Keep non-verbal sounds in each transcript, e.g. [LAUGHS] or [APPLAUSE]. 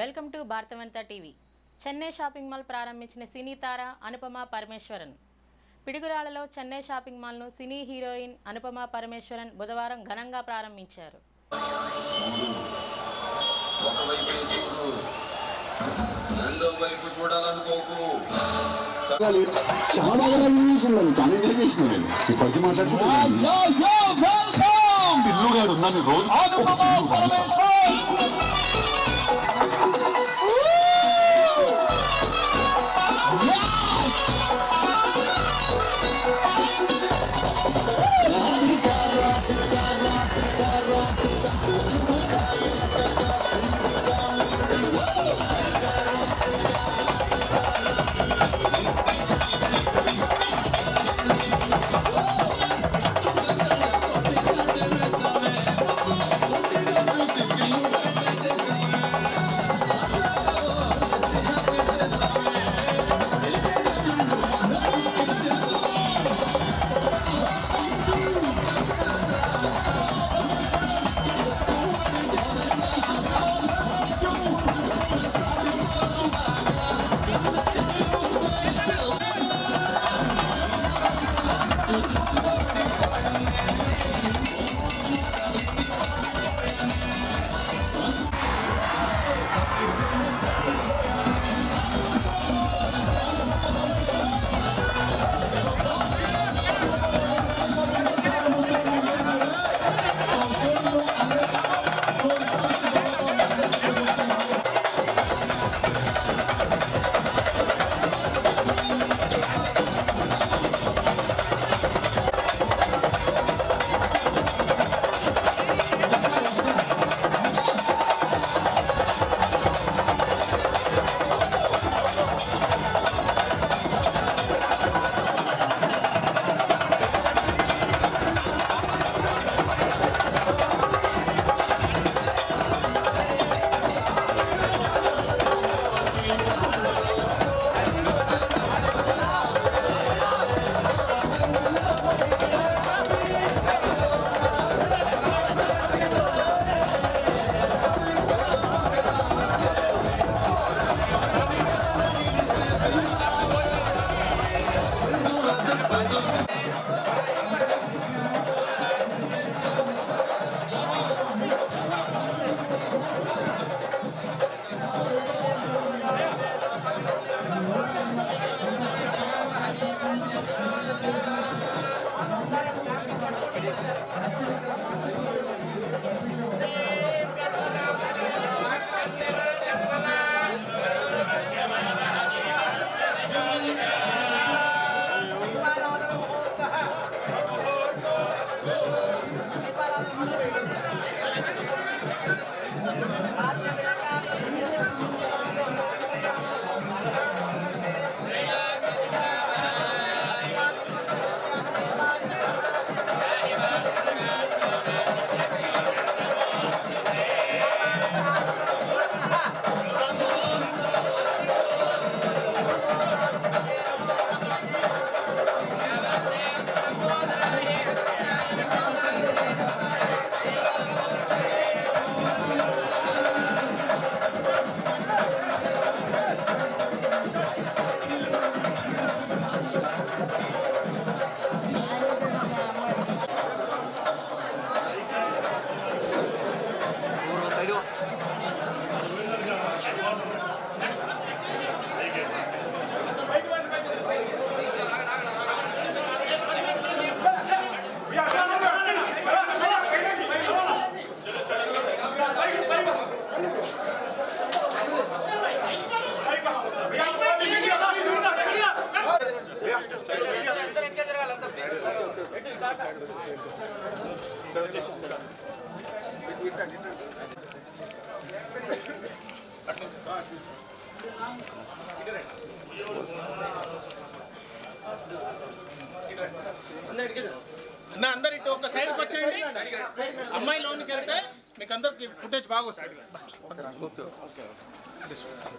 Welcome to Bharatavanta TV. Chennai shopping mall ప్రారంభించిన సినీ తార అనుపమ పరమేశ్వరన్. పిడుగురాళ్ళలో చెన్నై షాపింగ్ మాల్ను సినీ హీరోయిన్ అనుపమ పరమేశ్వరన్ బుధవారం ఘనంగా ప్రారంభించారు. చాలా Gracias.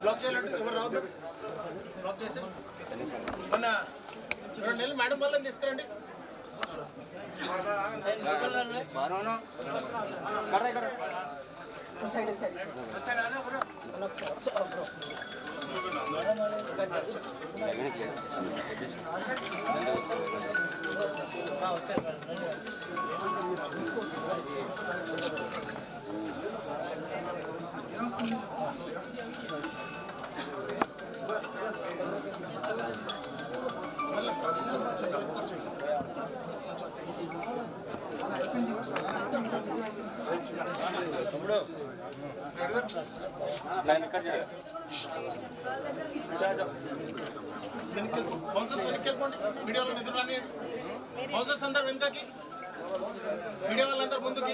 బ్లాక్ చేయాలంటే ఎవరు రావద్దు బ్లాక్ చేసి మొన్న రెండు నెలలు మేడం వాళ్ళని తీసుకురండి బౌన్సర్స్ వెనక్కి వెళ్ళిపోండి. మీడియా వాళ్ళు ఎదురు రాని బౌన్సర్స్ అందరు వెనుకకి. మీడియా వాళ్ళందరూ ముందుకి.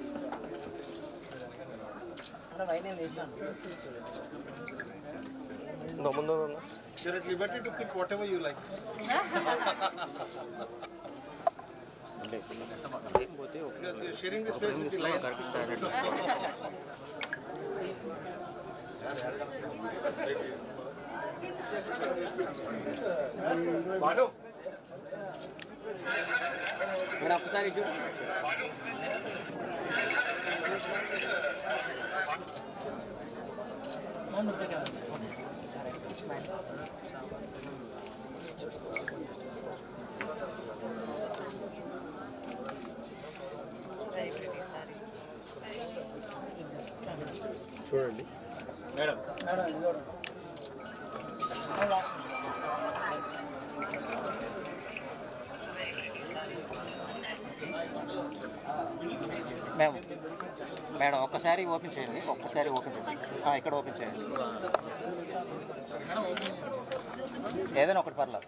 No, no, no, no. You're at liberty to pick whatever you like. because you're sharing this place with the lion. Manu! Madam ఒకసారి చూడు Very pretty saree. మేము మేడం ఒక్కసారి ఓపెన్ చేయండి ఒక్కసారి ఓపెన్ చేయండి. ఇక్కడ ఓపెన్ చేయండి. ఏదైనా ఒకటి పర్లేదు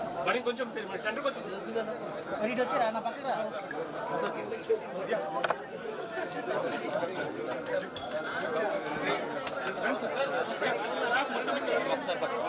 అటు వెళ్ళండి, అటు వెళ్ళండి. ఒకసారి పట్టుకో.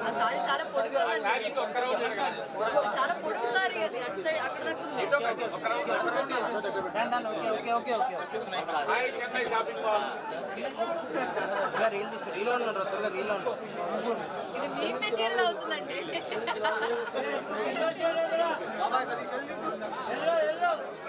ఆ సారీ చాలా పొడుగు ఉందండి చాలా పొడుగు సారీ అది. అటు సైడ్ అక్కడ ఇది మీ మెటీరియల్ అవుతుందండి. [LAUGHS] [LAUGHS]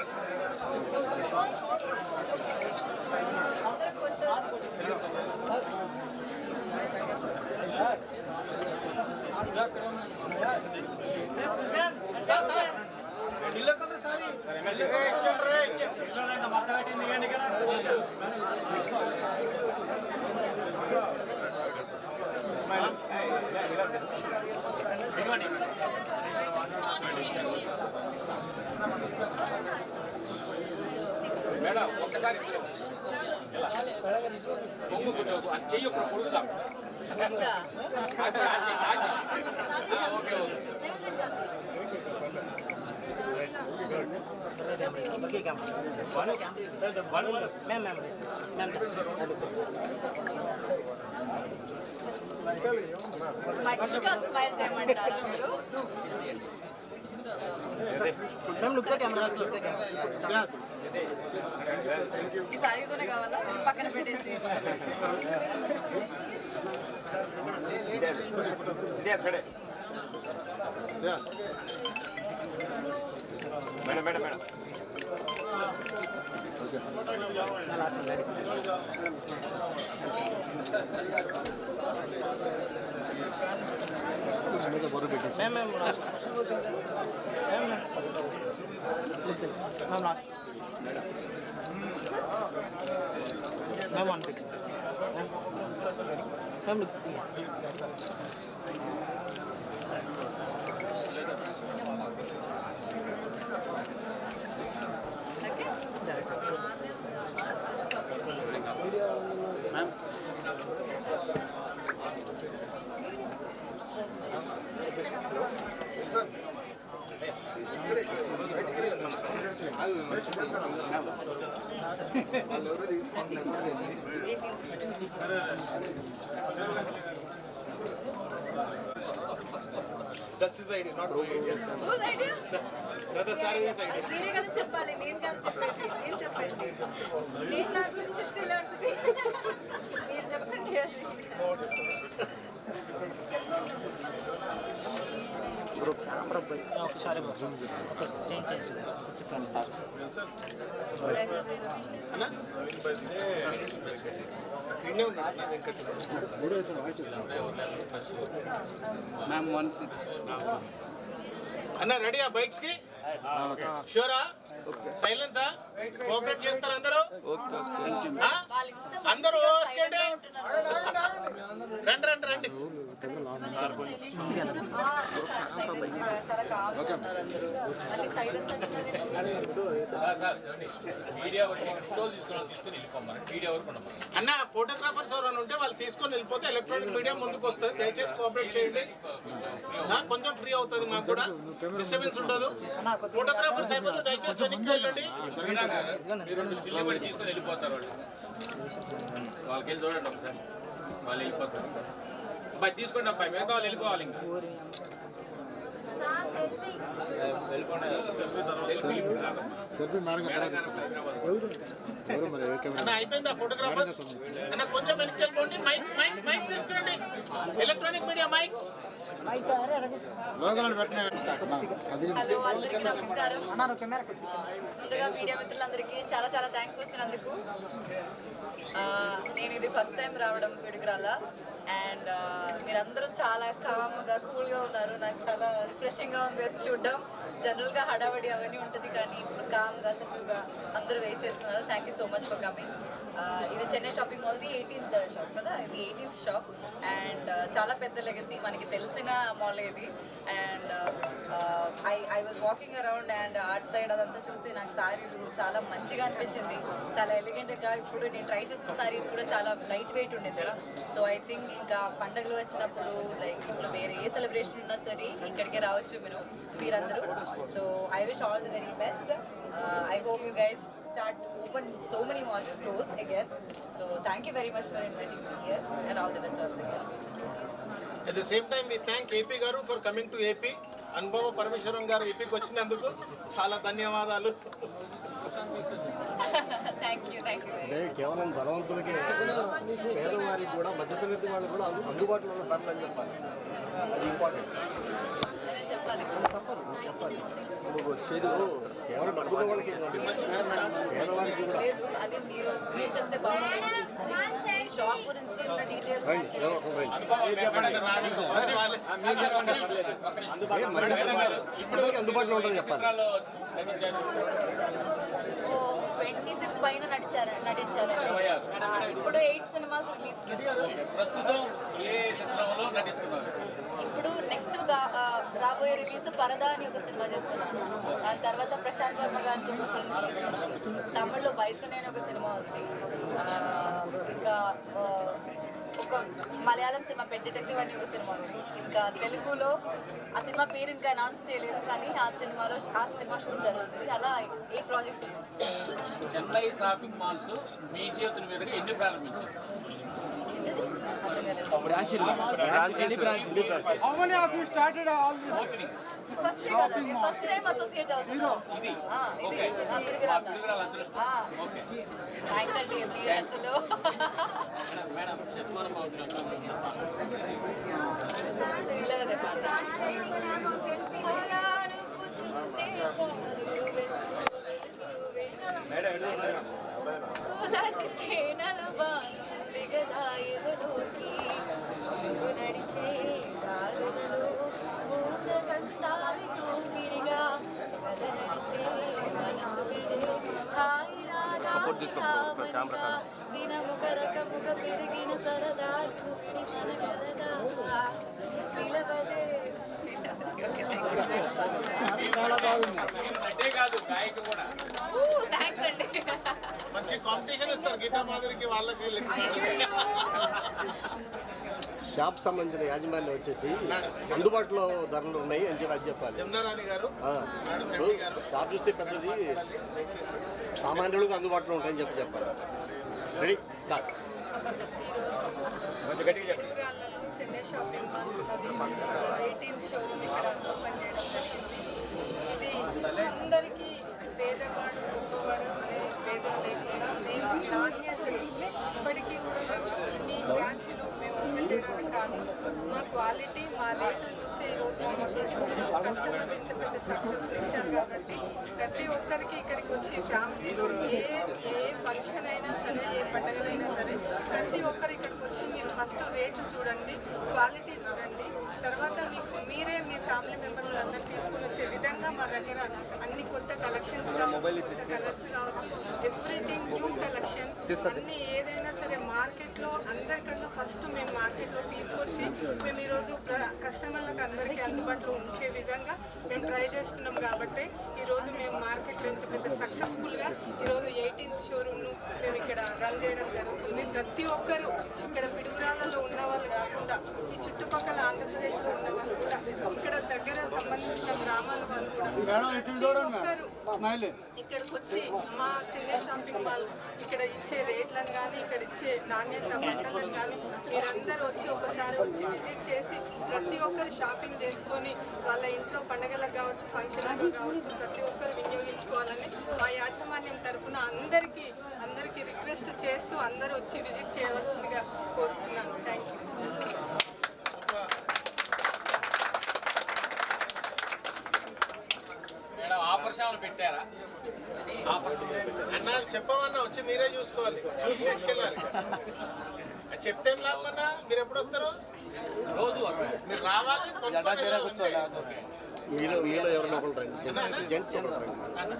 మేడం ఒక్కసారి చెయ్యి ఒక పొడుగుదాం ఉందా? ఓకే ఓకే స్మైల్ ఇంకా స్మైల్ చేయమంటారా మీరు ఈ సారీతోనే కావాలా పక్కన పెట్టేసి madam madam madam Okay that's his idea not my idea Whose idea? This idea అది మీరే కదా చెప్పాలి నేను కదా చెప్పండి నేను చెప్పండి నేను నా గురించి చెప్తే ఇలా ఉంటుంది మీరు చెప్పండి అది అన్న ఇన్నే ఉన్నాడు అన్న వెంకట్ అన్న రెడీ ఆ బైక్స్కి? షూరా సైలెన్సా కోఆపరేట్ చేస్తారు అందరూ? అందరూ మంచిగా ఓస్కేండి silent గా ఉంటున్నారు. రండి రండి రండి ఆ, చాలా silent గా, చాలా calm గా ఉన్నారు అందరూ. మళ్ళీ silence అంటున్నారు. మీడియా వరకు స్టోల్ తీసుకుని తీసుకుని వెళ్ళిపోమని మీడియా వరకు ఉండమని అన్న ఫోటోగ్రాఫర్స్ ఎవరైనా ఉంటే వాళ్ళు తీసుకొని వెళ్ళిపోతే ఎలక్ట్రానిక్ మీడియా ముందుకు వస్తుంది. దయచేసి కోఆపరేట్ చేయండి. కొంచెం ఫ్రీ అవుతుంది మాకు కూడా. డిస్టర్బెన్స్ ఉండదు. ఫోటోగ్రాఫర్స్ అయిపోతే దయచేసి వెనక్కి వెళ్ళండి. తీసుకొని వెళ్ళిపోతారు వాళ్ళు. వాళ్ళకి వెళ్ళి చూడండి ఒకసారి. వాళ్ళు వెళ్ళిపోతారు. అబ్బాయి తీసుకోండి అబ్బాయి. మిగతా వాళ్ళు వెళ్ళిపోవాలి ఇంకా. సెల్ఫీ మేడం అయిపోయిందా ఫోటోగ్రాఫర్స్? అన్న కొంచెం వెనక్కి వెళ్ళిపోండి. మైక్స్ మైక్స్ మైక్స్ తీసుకురండి. Electronic media mics. హలో అందరికీ నమస్కారం. ముందుగా మీడియా మిత్రులందరికీ చాలా చాలా థ్యాంక్స్ వచ్చినందుకు. ఆ, నేను ఇది ఫస్ట్ టైం రావడం పిడుగురాల అండ్ మీరందరూ చాలా కామ్గా కూల్గా ఉన్నారు. నాకు చాలా రిఫ్రెషింగ్గా ఉంది. అది చూడడం. జనరల్గా హడావడి అవన్నీ ఉంటుంది కానీ ఇప్పుడు కామ్గా సెటిల్గా అందరూ వెయిట్ చేస్తున్నారు. Thank you so much for coming Uh, ఇది చెన్నై షాపింగ్ మాల్ది ఎయిటీన్త్ షాప్ కదా? ఇది ఎయిటీన్త్ షాప్ అండ్ చాలా పెద్ద లెగసీ మనకి తెలిసిన మాల్ ఇది. And I I was walking around and art side అదంతా చూస్తే నాకు సారీలు చాలా మంచిగా అనిపించింది. చాలా ఎలిగెంట్గా ఇప్పుడు నేను ట్రై చేసిన సారీస్ కూడా చాలా లైట్ వెయిట్ ఉండేది. సో ఐ థింక్ ఇంకా పండుగలు వచ్చినప్పుడు లైక్ ఇప్పుడు వేరే ఏ సెలబ్రేషన్ ఉన్నా సరే ఇక్కడికే రావచ్చు మీరు మీరందరూ. So I wish all the very best I hope you guys start open so many more stores again so thank you very much for inviting me here and all the best once again at the same time me thank AP garu for coming to AP Anubhava Parameswaram garu ఏపీకి వచ్చినందుకు చాలా ధన్యవాదాలు. [LAUGHS] కేవలం ధనవంతులకే పేదవారికి కూడా మధ్యతరగతి వాళ్ళు కూడా అందు- అందుబాటులో ఉన్న ధరలు అని చెప్పాలి. అది ఇంపార్టెంట్ నేను చెప్పాలి. చెప్పాలి. ఇప్పుడు వచ్చేది లేదు అది మీరు మీరు చెప్తే బాగుంటుంది ఈ షాప్ గురించి ఉన్న డీటెయిల్స్ అందుబాటులో ఉంటుంది చెప్పాలి ఓ ట్వంటీ సిక్స్ పైన నడిచారు నటించారండి ఇప్పుడు ఎయిట్ సినిమాస్ రిలీజ్ ప్రస్తుతం ఏ చిత్రంలో నటిస్తున్నారు? రాబోయే రిలీజ్ పరదా అని ఒక సినిమా చేస్తున్నాను. దాని తర్వాత ప్రశాంత్ వర్మ గారితో ఒక ఫిల్మ్ రిలీజ్ తమిళ్ళో బైసన్ అని ఒక సినిమా ఉంది. ఇంకా ఒక మలయాళం సినిమా డిటెక్టివ్ అని ఒక సినిమా ఉంది. ఇంకా తెలుగులో ఆ సినిమా పేరు ఇంకా అనౌన్స్ చేయలేదు కానీ ఆ సినిమాలో ఆ సినిమా షూట్ జరుగుతుంది. అలా eight projects Chennai shopping malls మీ చేతుల మీదుగా ఎన్ని ప్రారంభించారు ఫస్ట్ ఫస్ట్ టైం అసోసియేట్ అవుతున్నాం ఇది థ్యాంక్స్ అండి అసలు మేడం చూస్తే చాలు తేనెల రాగా దినము కరకముగ పెరిగిన మన కలదా నిలవదే కూడా థ్యాంక్స్ అండి మంచి కాంపిటీషన్ ఇస్తారు గీతా మాధురికి వీళ్ళకి. షాప్ సంబంధించిన యాజమాన్యం వచ్చేసి అందుబాటులో ధరలు ఉన్నాయి అని చెప్పి అది చెప్పాలి. జమునారాణి గారు ఆ. మేడం ఇప్పుడు ఎండి గారు. షాప్ చూస్తే పెద్దది. సామాన్యులకు అందుబాటులో ఉంటాయని చెప్పి చెప్పాలి. రెడీ స్టార్ట్ పిడుగురాళ్ళలో చెన్నై షాపింగ్ మాల్ ఉన్నది. ఎయిటీన్త్ షోరూమ్ ఇక్కడ ఓపెన్ చేయడం జరిగింది. ఇది అందరికీ పేదవాడు గొప్పవాడు అనే భేదం లేకుండా మేము నాణ్యతని ఇప్పటికీ కూడా ఇన్ని బ్రాంచ్లు మేము పెట్టడానికి కారణం మా క్వాలిటీ మా రేటు చూసి ఈరోజు మా కస్టమర్ ఇంత పెద్ద సక్సెస్ ఇచ్చారు కాబట్టి ప్రతి ఒక్కరికి ఇక్కడికి వచ్చి ఫ్యామిలీ ఏ ఏ ఫంక్షన్ అయినా సరే ఏ పండుగలైనా సరే ప్రతి ఒక్కరు ఇక్కడికి వచ్చి మీరు ఫస్ట్ రేట్లు చూడండి క్వాలిటీ చూడండి తర్వాత మీకు మీరే మీ ఫ్యామిలీ మెంబర్స్ అందరు తీసుకుని వచ్చే విధంగా మా దగ్గర అన్ని కొత్త కలెక్షన్స్ కావచ్చు కొత్త కలర్స్ కావచ్చు ఎవ్రీథింగ్ న్యూ కలెక్షన్ అన్ని ఏదైనా సరే మార్కెట్లో అందరికన్నా ఫస్ట్ మేము మార్కెట్లో తీసుకొచ్చి మేము ఈరోజు కస్టమర్లకు అందరికీ అందుబాటులో ఉంచే విధంగా మేము ట్రై చేస్తున్నాం కాబట్టి ఈరోజు మేము మార్కెట్లో ఇంత పెద్ద సక్సెస్ఫుల్గా ఈరోజు ఎయిటీన్త్ షోరూమ్ను మేము ఇక్కడ రన్ చేయడం జరుగుతుంది. ప్రతి ఒక్కరూ ఇక్కడ పిడుగురాళ్ళలో ఉన్న వాళ్ళు కాకుండా ఈ చుట్టుపక్కల ఆంధ్రప్రదేశ్లో ఉన్న వాళ్ళు కూడా ఇక్కడ దగ్గర సంబంధించిన గ్రామాల వాళ్ళు కూడా ప్రతి ఒక్కరూ ఇక్కడికి వచ్చి మా చెన్నై షాపింగ్ మాల్ ఇక్కడ ఇచ్చే రేట్లను కానీ ఇక్కడ ఇచ్చే నాణ్యత బట్టలను కానీ మీరందరూ వచ్చి ఒకసారి వచ్చి విజిట్ చేసి ప్రతి ఒక్కరు షాపింగ్ చేసుకొని వాళ్ళ ఇంట్లో పండగలకు కావచ్చు ఫంక్షన్లకు కావచ్చు ప్రతి ఒక్కరు వినియోగించుకోవాలని మా యాజమాన్యం తరపున అందరికీ అందరికీ రిక్వెస్ట్ చేస్తూ అందరూ వచ్చి విజిట్ చేయవలసిందిగా కోరుచున్నాను. థ్యాంక్ యూ పెట్టారా? ఆఫర్ అన్న చెప్పమన్నా వచ్చి మీరే చూసుకోవాలి. చూసి తీసుకెళ్ళాలి. చెప్తే లాభమన్నా మీరు ఎప్పుడు వస్తారు? రోజు మీరు రావాలి. మీలో మీలో ఎవరైనా ఒకరు రండి. జెంట్స్ ఒకరు రండి. అన్న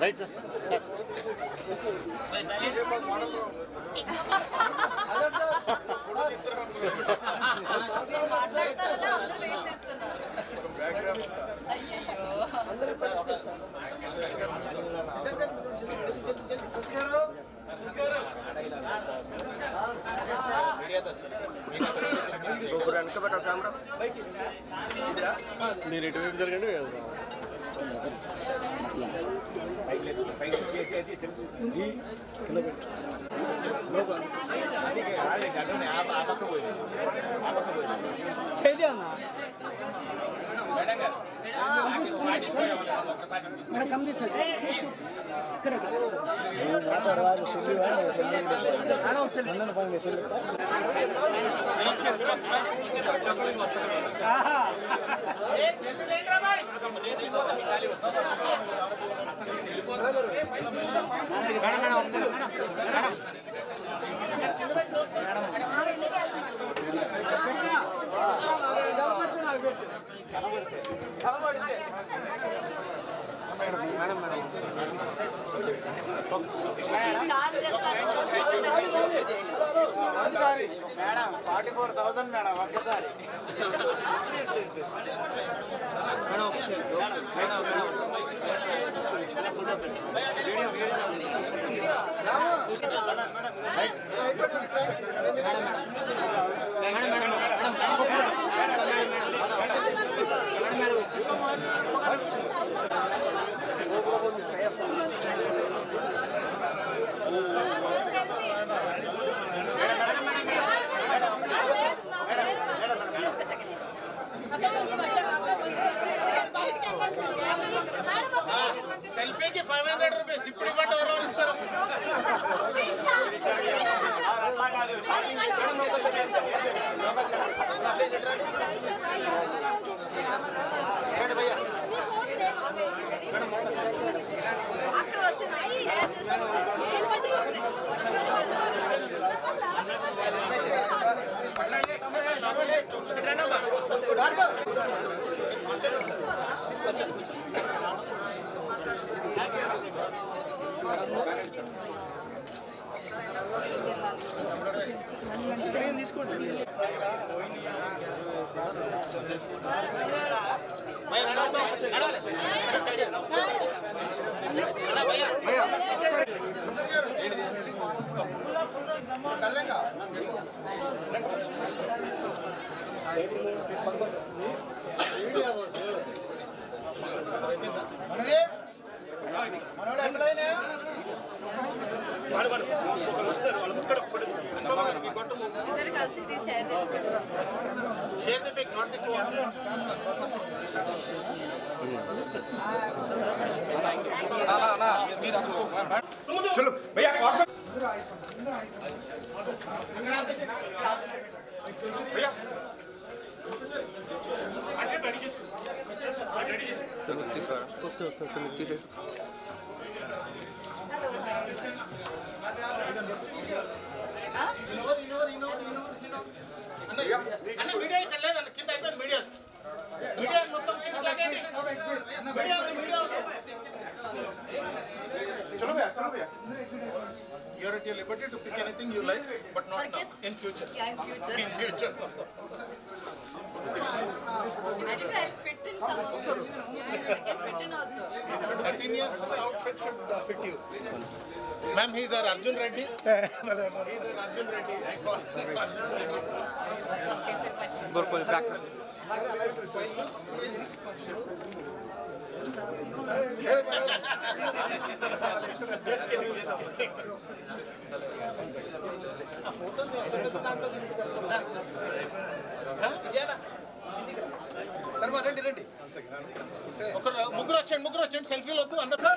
రైట్ సార్. మాట్లాడతారని అందరూ వెయిట్ చేస్తున్నారు మీరు ఎటువైపు జరగండి మేము వెళ్దాం. మేడం గారు సాటిస్ఫై అవ్వాలి ఒక్కసారి చార్జ్ చేస్తారు ఒక్కసారి madam forty four thousand madam ఒక్కసారి ఒక్క తీసుకోండి వచ్చింది షేర్ చేస్తాను ఇద్దరు కలిసి ఇది షేర్ చేసుకుంటారు share the pic not the phone అన్న In future. Yeah, in future. In future. I think I'll fit in some of this. I can fit in also. 13 years outfit should uh, fit you. Ma'am, he's our Arjun Reddy. [LAUGHS] he's our Arjun Reddy. I call him Arjun Reddy. By looks, he is సరే మా రండి రండి ఒకరు ముగ్గురు వచ్చండి ముగ్గురు వచ్చండి సెల్ఫీలు వద్దు అందరు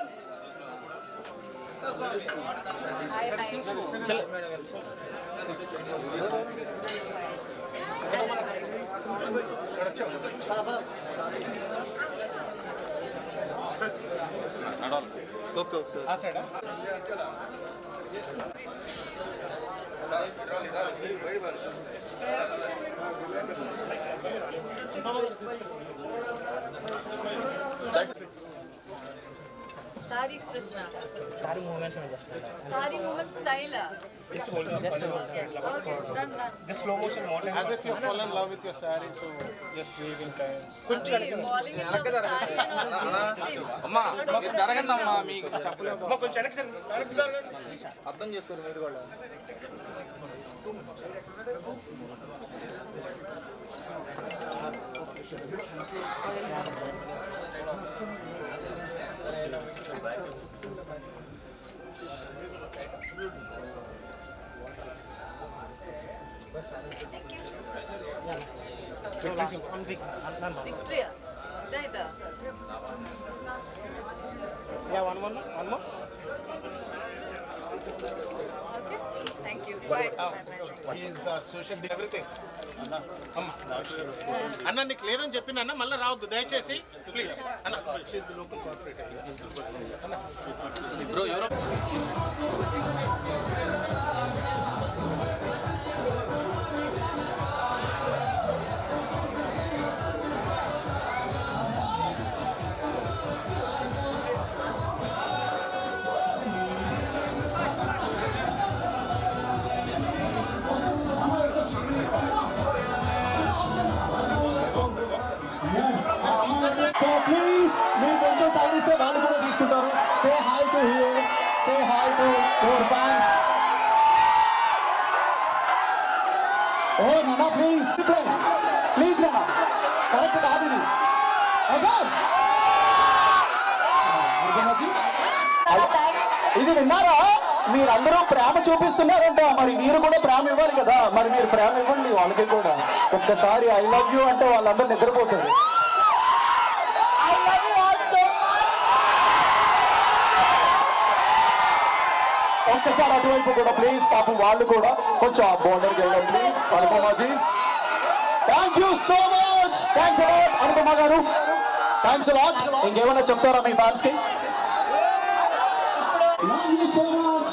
Hi, Thanks. ఆ సైడా saree expression saree moments saree moments style okay okay done done As if you fall in love with your saree, so just waving times. అది following in love saree and all అమ్మా మీరు జరగండి అమ్మా మీకు చెప్పలేదు అర్థం చేసుకోండి మీరు కూడా. Victoria, there. Yeah, one more, one more. అన్న నీకు లేదని చెప్పిన అన్న మళ్ళీ రావద్దు. దయచేసి ప్లీజ్ అన్న బ్రో ఎవరో here. Say hi to your fans. Oh, Nana, please. Play. Please, Nana. Correct కాదు ఇది. Okay. ఇది విన్నారా మీరందరూ ప్రేమ చూపిస్తున్నారంట మరి మీరు కూడా ప్రేమ ఇవ్వాలి కదా మరి మీరు ప్రేమ ఇవ్వండి వాళ్ళకి కూడా ఒక్కసారి ఐ లవ్ యూ అంటే వాళ్ళందరూ నిద్రపోతారు I love you all so much. ఒక్కసారి అటువైపు కూడా ప్లీజ్ పాపం వాళ్ళు కూడా కొంచెం ఆ బోర్డర్కి వెళ్ళండి. Anupamaji thank you so much thanks a lot Anupama garu. Thanks a lot ఇంకేమైనా చెప్తారా మీ ఫ్యాన్స్కి? Love you so much,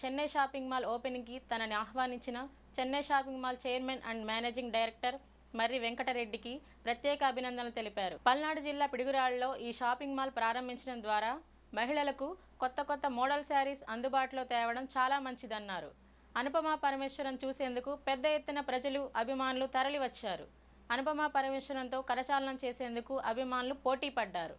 Chennai shopping mall ఓపెనింగ్కి తనని ఆహ్వానించిన Chennai shopping mall chairman and managing director Marri వెంకటరెడ్డికి ప్రత్యేక అభినందనలు తెలిపారు. పల్నాడు జిల్లా పిడుగురాళ్ళలో ఈ షాపింగ్ మాల్ ప్రారంభించడం ద్వారా మహిళలకు కొత్త కొత్త మోడల్ శారీస్ అందుబాటులో తేవడం చాలా మంచిదన్నారు. అనుపమ పరమేశ్వరం చూసేందుకు పెద్ద ఎత్తున ప్రజలు అభిమానులు తరలివచ్చారు. అనుపమ పరమేశ్వరంతో కరచాలనం చేసేందుకు అభిమానులు పోటీ పడ్డారు